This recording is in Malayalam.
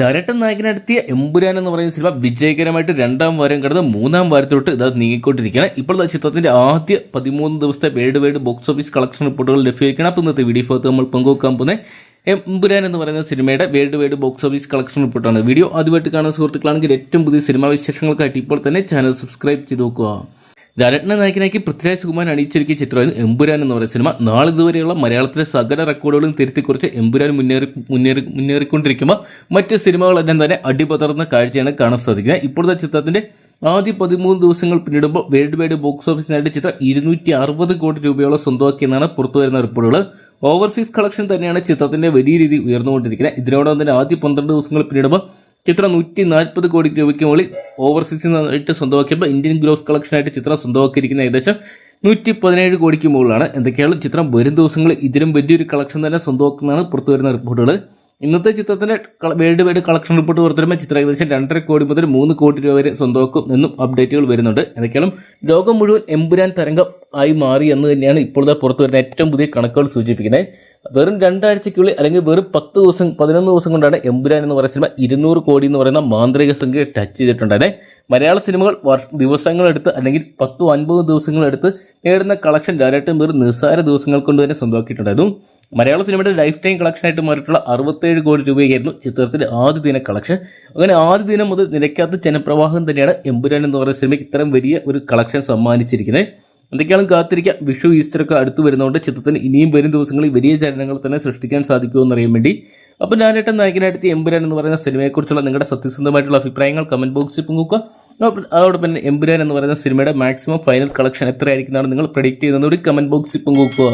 ധാരട്ടൻ നായകനെടുത്തിയ എമ്പുരാൻ എന്ന് പറയുന്ന സിനിമ വിജയകരമായിട്ട് രണ്ടാം വാരം കടന്ന് മൂന്നാം വാരത്തോട്ട് ഇത് നീങ്ങിക്കൊണ്ടിരിക്കുകയാണ്. ഇപ്പോൾ ചിത്രത്തിന്റെ ആദ്യ പതിമൂന്ന് ദിവസത്തെ world wide box office collection റിപ്പോർട്ടുകൾ ലഭ്യമാക്കണം അപ്പോൾ ഇന്നത്തെ വീഡിയോ ഭാഗത്ത് നമ്മൾ പങ്കുവെക്കാൻ പോകുന്നത് എമ്പുരാൻ എന്ന് പറയുന്ന സിനിമയുടെ world wide box office collection റിപ്പോർട്ടാണ്. വീഡിയോ ആദ്യമായിട്ട് കാണുന്ന സുഹൃത്തുക്കളാണെങ്കിൽ ഏറ്റവും പുതിയ സിനിമാ വിശേഷങ്ങൾക്കായിട്ട് ഇപ്പോൾ തന്നെ ചാനൽ സബ്സ്ക്രൈബ് ചെയ്ത് നോക്കുക. ധാരട്ടന നായകനാക്കി പൃഥ്വിരാജ് കുമാർ അണിയിച്ചൊരുക്കിയ ചിത്രമായിരുന്നു എമ്പുരാൻ എന്ന് പറയുന്ന സിനിമ. നാളിതുവരെയുള്ള മലയാളത്തിലെ സകല റെക്കോർഡുകളും തിരുത്തിക്കുറിച്ച് എമ്പുരാൻ മുന്നേറി മുന്നേറി മുന്നേറിക്കൊണ്ടിരിക്കുമ്പോൾ മറ്റ് സിനിമകളെല്ലാം തന്നെ അടിപതർന്ന കാഴ്ചയാണ് കാണാൻ സാധിക്കുന്നത്. ഇപ്പോഴത്തെ ചിത്രത്തിന്റെ ആദ്യ പതിമൂന്ന് ദിവസങ്ങൾ പിന്നിടുമ്പോൾ വേൾഡ് വൈഡ് ബോക്സ് ഓഫീസ് നേടിയ ചിത്രം ഇരുന്നൂറ്റി അറുപത് കോടി രൂപയോളം സ്വന്തമാക്കിയെന്നാണ് പുറത്തുവരുന്ന റിപ്പോർട്ടുകൾ. ഓവർസീസ് കളക്ഷൻ തന്നെയാണ് ചിത്രത്തിന്റെ വലിയ രീതി ഉയർന്നുകൊണ്ടിരിക്കുന്നത്. ഇതിനോടൊപ്പം തന്നെ ആദ്യ പന്ത്രണ്ട് ദിവസങ്ങൾ പിന്നിടുമ്പോൾ ചിത്രം നൂറ്റി നാൽപ്പത് കോടി രൂപയ്ക്ക് മുകളിൽ ഓവർസീസിൽ നിന്നായിട്ട് സ്വന്തമാക്കിയപ്പോൾ ഇന്ത്യൻ ഗ്രോസ് കളക്ഷനായിട്ട് ചിത്രം സ്വന്തമാക്കിയിരിക്കുന്ന ഏകദേശം നൂറ്റി പതിനേഴ് കോടിക്ക് മുകളിലാണ്. എന്തൊക്കെയാണ് ചിത്രം വരും ദിവസങ്ങളിൽ ഇതിലും വലിയൊരു കളക്ഷൻ തന്നെ സ്വന്തമാക്കുന്നതാണ് പുറത്തുവരുന്ന റിപ്പോർട്ടുകൾ. ഇന്നത്തെ ചിത്രത്തിന്റെ വേൾഡ് വൈഡ് കളക്ഷൻ റിപ്പോർട്ട് പുറത്തുവരുമ്പോൾ ചിത്രം ഏകദേശം രണ്ടര കോടി മുതൽ മൂന്ന് കോടി രൂപ വരെ സ്വന്തമാക്കും എന്നും അപ്ഡേറ്റുകൾ വരുന്നുണ്ട്. എന്തൊക്കെയാണ് ലോകം മുഴുവൻ എമ്പുരാൻ തരംഗം ആയി മാറി എന്ന് തന്നെയാണ് ഇപ്പോഴത്തെ പുറത്തു വരുന്ന ഏറ്റവും പുതിയ കണക്കുകൾ സൂചിപ്പിക്കുന്നത്. വെറും രണ്ടാഴ്ചയ്ക്കുള്ളിൽ അല്ലെങ്കിൽ വെറും പത്ത് ദിവസം പതിനൊന്ന് ദിവസം കൊണ്ടാണ് എമ്പുരാൻ എന്ന് പറയുന്ന സിനിമ ഇരുന്നൂറ് കോടി എന്ന് പറയുന്ന മാന്ത്രിക സംഖ്യ ടച്ച് ചെയ്തിട്ടുണ്ടായിരുന്നെ. മലയാള സിനിമകൾ ദിവസങ്ങളെടുത്ത് അല്ലെങ്കിൽ പത്തും അൻപത് ദിവസങ്ങളെടുത്ത് നേടുന്ന കളക്ഷൻ ഡയറക്റ്റും വെറും നിസ്സാര ദിവസങ്ങൾ കൊണ്ട് തന്നെ സ്വന്തമാക്കിയിട്ടുണ്ടായിരുന്നു. മലയാള സിനിമയുടെ ലൈഫ് ടൈം കളക്ഷനായിട്ട് മാറിയിട്ടുള്ള അറുപത്തേഴ് കോടി രൂപയായിരുന്നു ചിത്രത്തിന്റെ ആദ്യ ദിന കളക്ഷൻ അങ്ങനെ ആദ്യ ദിനം മുതൽ നിലയ്ക്കാത്ത ജനപ്രവാഹം തന്നെയാണ് എമ്പുരാൻ എന്ന് പറയുന്ന സിനിമയ്ക്ക് ഇത്രയും വലിയ ഒരു കളക്ഷൻ സമ്മാനിച്ചിരിക്കുന്നത്. എന്തൊക്കെയാണ് കാത്തിരിക്കുക വിഷു ഈസ്റ്ററൊക്കെ അടുത്ത് വരുന്നതുകൊണ്ട് ചിത്രത്തിന് ഇനിയും വരും ദിവസങ്ങളിൽ വലിയ ചലനങ്ങൾ തന്നെ സൃഷ്ടിക്കാൻ സാധിക്കുമെന്ന് അറിയാൻ വേണ്ടി. അപ്പോൾ ഞാനേട്ടൻ നായകനായിട്ട് എമ്പുരാൻ എന്ന് പറയുന്ന സിനിമയെക്കുറിച്ചുള്ള നിങ്ങളുടെ സത്യസന്ധമായിട്ടുള്ള അഭിപ്രായങ്ങൾ കമന്റ് ബോക്സിൽ പങ്കുവെക്കുക. അതോടൊപ്പം തന്നെ എമ്പുരാൻ എന്ന് പറയുന്ന സിനിമയുടെ മാക്സിമം ഫൈനൽ കളക്ഷൻ എത്രയായിരിക്കുന്നതാണ് നിങ്ങൾ പ്രഡിക്റ്റ് ചെയ്യുന്നതോടെ കമന്റ് ബോക്സിൽ പങ്കുവെക്കുക.